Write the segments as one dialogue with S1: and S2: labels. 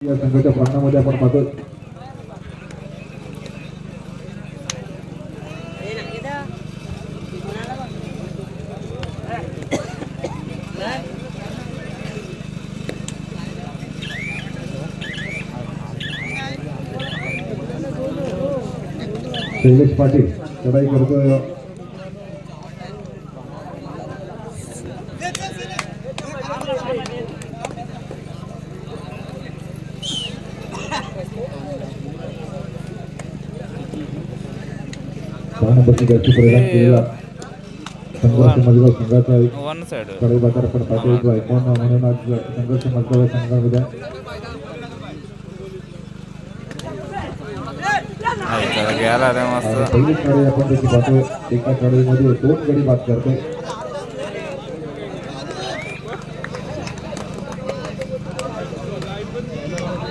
S1: या संघाच्या प्रांगणामध्ये आपण पाहतो शैलेश पाटील चढाई करतोय केलेला संघर्ष मजगाव संघाचा एक
S2: वन
S1: साइडकडे बाजार आपण पाहतो जो ऐकून म्हणून आज संघर्ष मजगाव या संघामध्ये
S2: गेला रे
S1: आणि
S2: मस्त
S1: पहिलीच कडे आपण त्याची पाहतो एका कडेमध्ये दोन गडी बाद करतो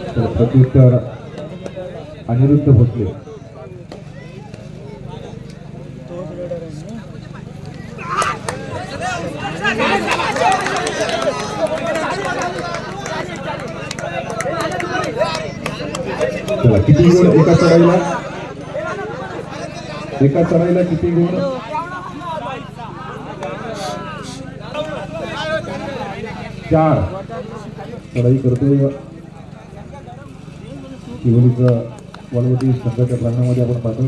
S1: तर प्रत्युत्तर अनिरुद्ध भोसले किती गुण? एका चढाईला? एका चढाईला किती गुण? चार. चढाई करतोय शिवलीचं वळवटी संघाच्या प्रांगणामध्ये आपण पाहतो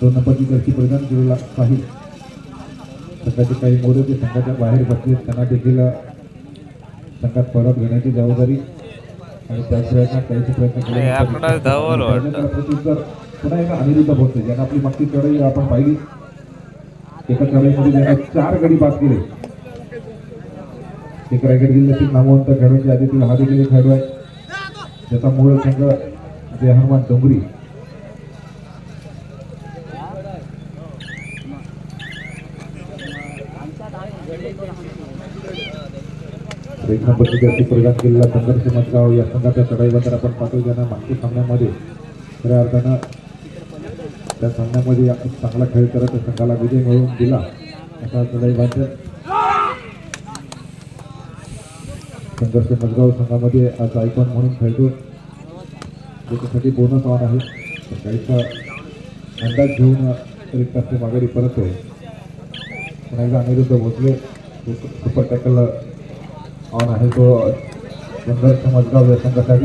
S1: दोन नंबरची जर्सी परिधान केलेला काही संघाचे काही मोरे ते संघाच्या बाहेर बसले त्यांना देखील संघात परत घेण्याची जबाबदारी आणि त्याच
S2: हे धवल वाटतं.
S1: त्यानंतर प्रत्युत्तर पुन्हा एकदा अनिरुद्ध भोसले ज्यांना आपली मागची चढाई आपण पाहिली. एका चढाईमध्ये ज्यांना चार गडी बाद केले. रायगड जिल्ह्यातील नामवंत खेळाडूंच्या यादीतील हा देखील खेळाडू आहे. ज्याचा मूळ संघ जय हनुमान डोंगरी एक नंबरची जर्सी परिधान केलेला संघर्ष मतगाव या संघाच्या चढाईबद्दल आपण पाहतो ज्यांना मागच्या सामन्यामध्ये खऱ्या अर्थानं त्या सामन्यामध्ये आपण चांगला खेळ करत संघाला विजय मिळवून दिला. असा चढाईबाद संघर्ष मजगाव संघामध्ये आज आयकॉन म्हणून खेळतो. त्याच्यासाठी बोनस ऑन आहे. तर काहीचा अंदाज घेऊन रिक्त असते माघारी परत आहे पुन्हा एकदा Aniruddha Bhosale super tackle on आहे तो संघर्ष मजगाव या संघासाठी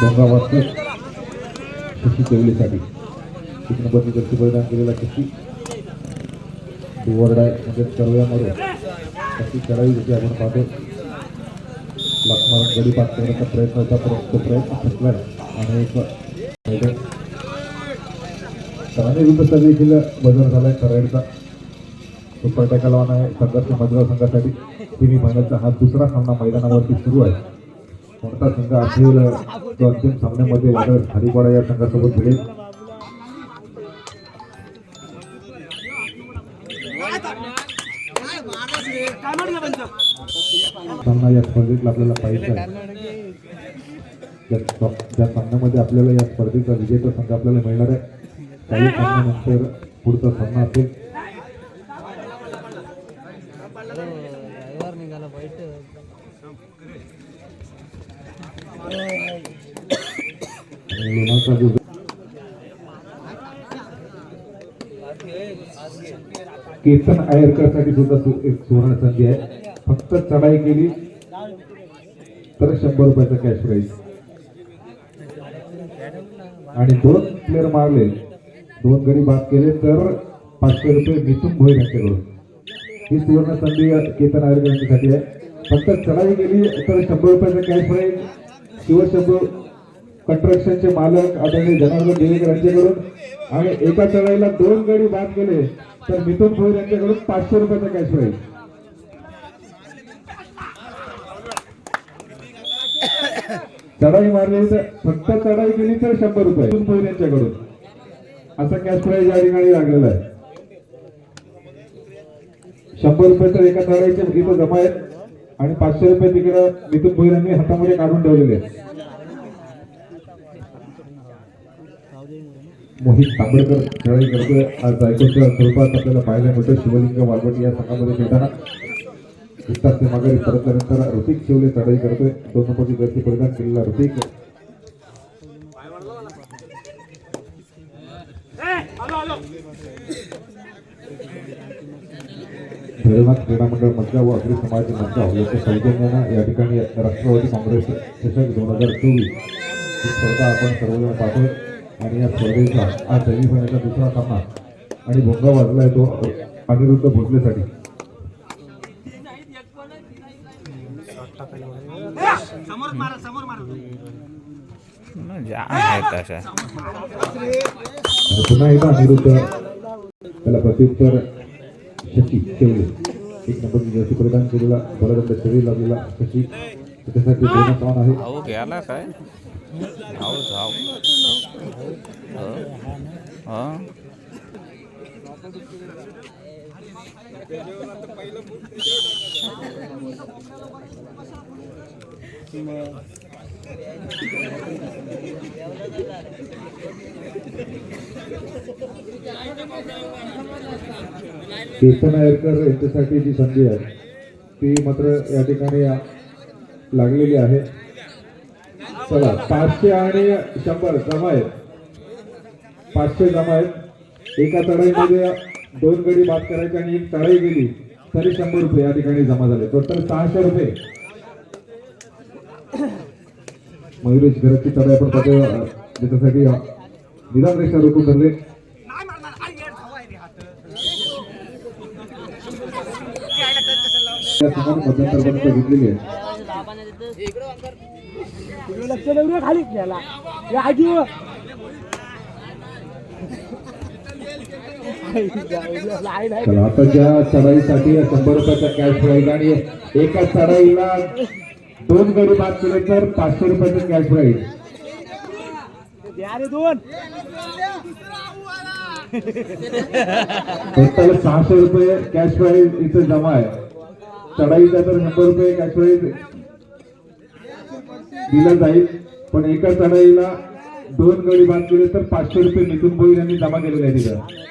S1: डोंगा वाजते शशी देवलीसाठी एक नंबरने गती परिणाम केलेला शशी डुवरडाय म्हणजे सर्व्यामध्ये अशी चढाई जशी आपण पाहतो लक्ष्मण गडी पास करण्याचा प्रयत्न होता परंतु तो प्रयत्न फसला आणि एक मैदान तर विरुद्ध देखील बदल झाला आहे कराडचा सुपर टॅकल आहे. संघर्ष मजगाव संघासाठी सेमी फायनलचा हा दुसरा सामना मैदानावरती सुरू आहे. कोणता संघ असेल तो अंतिम सामन्यामध्ये हरिपाडा या संघासोबत भिडेल सामना या स्पर्धेतला आपल्याला पाहिजे त्या त्या सामन्यामध्ये आपल्याला या स्पर्धेचा विजेता संघ आपल्याला मिळणार आहे. काही सामन्यानंतर पुढचा सामना असेल. कीर्तन केतन आयरकरसाठी सुद्धा एक सुवर्ण संधी आहे. फक्त चढाई केली तर शंभर रुपयाचा कॅश प्राईज आणि दोन प्लेअर मारले दोन गडी बाद केले तर पाचशे रुपये मिथून भोईर यांच्याकडून ही सुवर्ण संधी केतन आयरकर यांच्यासाठी आहे. फक्त चढाई गेली तर शंभर रुपयाचा कॅश प्राईज शिवशंभू कन्स्ट्रक्शनचे मालक आदरणीय जनार्दन देवेकर यांच्याकडून. आणि एका चढाईला दोन गडी बाद केले तर मिथुन भोईर यांच्याकडून पाचशे रुपयाचा कॅश प्राईज चढाई मारली तर फक्त चढाई गेली तर शंभर रुपये. मिथुन भोईर यांच्याकडून. असा कॅश प्राईज या ठिकाणी लागलेला आहे. शंभर रुपये तर एका चढाईचे इथं जमा आहेत. आणि पाचशे रुपये तिकडं मिथुन भोईरांनी हातामध्ये काढून ठेवलेले मोहित तांबडकर खेळाई करतोय आज जायकोच्या स्वरूपात आपल्याला पाहायला मिळतं शिवलिंग वाघवटी या संघामध्ये खेळताना. इतर ते माघारी परतल्यानंतर ऋतिक शिवले चढाई करतोय. दोन नंबरची जर्सी परिधान केलेला ऋतिक. भैरवनाथ क्रीडा मंडळ मधल्या व अग्री समाज मंचाव यांच्या सौजन्यानं या ठिकाणी राष्ट्रवादी काँग्रेस चषक दोन हजार चोवीस ही स्पर्धा आपण सर्वजण पाहतोय. आणि या स्पर्धेचा आज सेमीफायनलचा दुसरा सामना आणि भोंगा वाजला आहे तो अनिरुद्ध भोसलेसाठी. पुन्हा एकदा अनिरुद्ध त्याला प्रत्युत्तर शशी ठेवले एक नंबरची जर्सी प्रदान केलेला बलदंड शरीर लागलेला शशी त्याच्यासाठी देण्यात आहे
S2: अहो गेला काय अहो जाऊ हा
S1: कीर्तन आयरकर यांच्यासाठी जी संधी आहे ती मात्र या ठिकाणी लागलेली आहे. चला पाचशे आणि शंभर जमा आहेत. पाचशे जमा आहेत. एका तळाईमध्ये दोन गडी बाद करायची आणि एक तळाई गेली तरी शंभर रुपये या ठिकाणी जमा झाले. टोटल सहाशे रुपये. मयुरेश गरजची तडा आपण पाहतो त्याच्यासाठी निदान रेषा रोखून धरले मध्यंतरपर्यंत घेतलेली आहे
S3: लक्ष देऊ खाली गेला या आजी
S1: चला आता ज्या चढाईसाठी शंभर रुपयाचा कॅश राहील आणि एका चढाईला दोन गडी बाद केले तर पाचशे रुपयाचं कॅश प्राईज
S3: द्या रे दोन.
S1: सहाशे रुपये कॅश प्राईज इथं जमा आहे. चढाईचा तर शंभर रुपये कॅश प्राईज दिला जाईल. पण एका चढाईला दोन गडी बाद केले तर पाचशे रुपये नितीन भोईर यांनी जमा केलेले आहे तिथं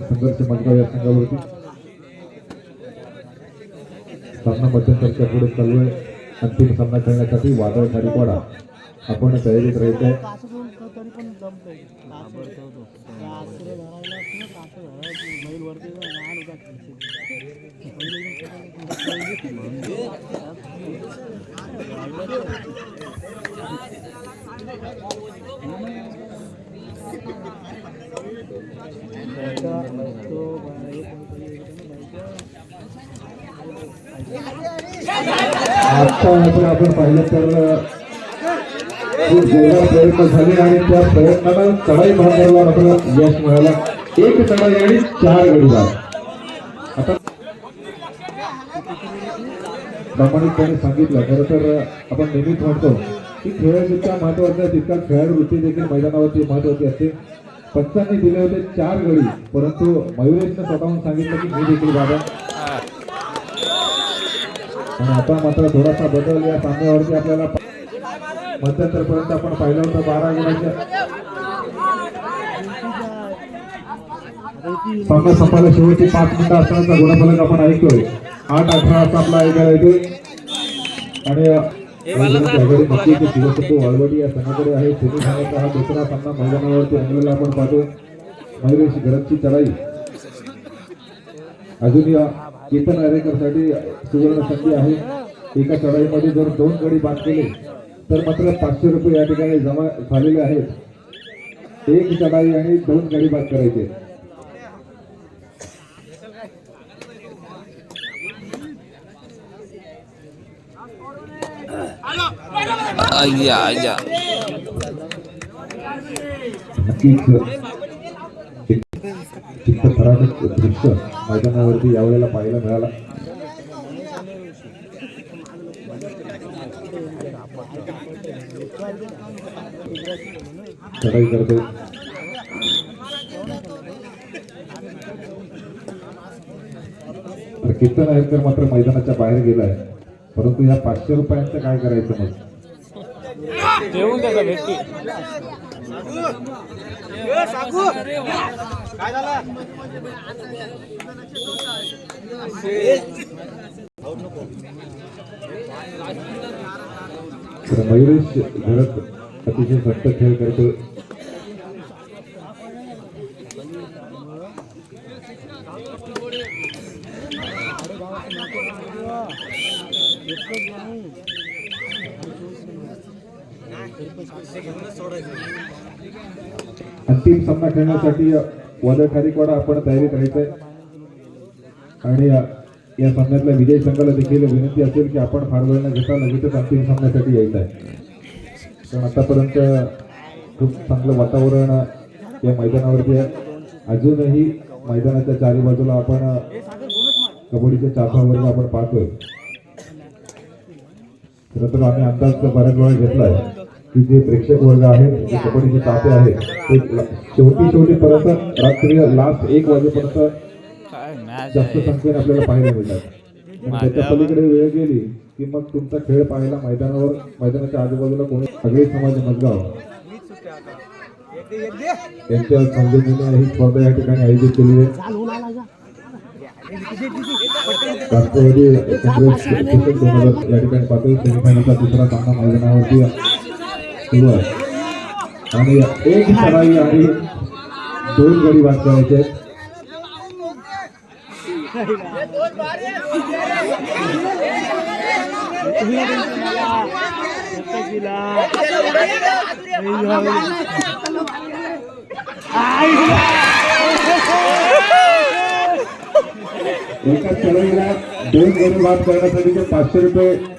S1: संघर्ष मजगाव या संघावरती सामना मध्यंतरच्या पुढे चालू आहे अंतिम सामना खेळण्यासाठी वादळ खारीपाडा आपण तयारीत राहायचं आहे
S3: वरती
S1: आता आपण आपण पाहिलं तर खूप जोरदार प्रयत्न झाले आणि त्या प्रयत्नाला चढाई भागाला आपल्याला यश मिळाला. एक चढाई आणि चार गडी झाला आता प्रामाणिकपणे सांगितलं खरं तर आपण नेहमीच म्हणतो की खेळ जितका महत्त्वाचा आहे तितका खेळाडूवृत्ती देखील मैदानावरती महत्वाची असते. पंचांनी दिले होते चार गडी परंतु मयुरेशनं स्वतःहून सांगितलं की मी देखील बाबा. आणि आता मात्र थोडासा बदल या सामन्यावरती आपल्याला मध्यंतरपर्यंत आपण पाहिलं होतं बारा गुणाच्या सामना संपायला शेवटची पाच मिनिटं असतानाचा गुणफलक आपण ऐकतोय. आठ अठरा असा आपला ऐकायला येतोय. आणि शिवसत्व वाळवडी या संघाकडे आहे हा दुसरा सामना मैदानावरती रंगलेला आपण पाहतोय मयुरेश गरजची चढाई अजून या केतन आरेकरसाठी सुवर्ण संधी आहे. एका चढाईमध्ये जर दोन गडी बाद केले तर मात्र पाचशे रुपये या ठिकाणी जमा झालेले आहेत. एक चढाई आणि दोन गडी बाद करायचे.
S2: अय्या अय्या
S1: नक्कीच चित्तथरारक दृश्य मैदानावरती यावेळेला पाहायला मिळाला चढाई कीर्तन आयकर मात्र मैदानाच्या बाहेर गेलाय परंतु या पाचशे रुपयांचं काय करायचं मग? मयुरेश घरात अतिशय सक्त खेळ करतो. अंतिम सामना खेळण्यासाठी वादळ खारीकवाडा आपण तयारीत राहायचंय आणि या सामन्यातल्या विजय संघाला देखील विनंती असेल की आपण फार वेळ न घेता लगेचच अंतिम सामन्यासाठी यायचं आहे. कारण आतापर्यंत खूप चांगलं वातावरण या मैदानावरती आहे. अजूनही मैदानाच्या चारी बाजूला आपण अ, कबड्डीचे चाफा वर्ग आपण पाहतोय. खरं तर आम्ही अंदाज बऱ्याच वेळा घेतला आहे. जे प्रेक्षक वर्ग आहेत जे कबड्डीचे तापे आहेत ते शेवटी शेवटी पर्यंत रात्री लास्ट एक वाजेपर्यंत जास्त
S2: आहे.
S1: संख्येने आपल्याला पाहायला मिळतात. आणि त्याच्या पलीकडे वेळ गेली की मग तुमचा खेळ पाहायला मैदानावर मैदानाच्या आजूबाजूला कोणी सगळे समाज मजगाव. यांच्या समजुतीने ही स्पर्धा या ठिकाणी आयोजित केली आहे. राष्ट्रवादी काँग्रेस या ठिकाणी पातळी सेमीफायनलचा दुसरा सामना मैदानावरती एक सराई आणि दोन गडी करायचे आहेत एका चढाईला दोन करण्यासाठी पाचशे रुपये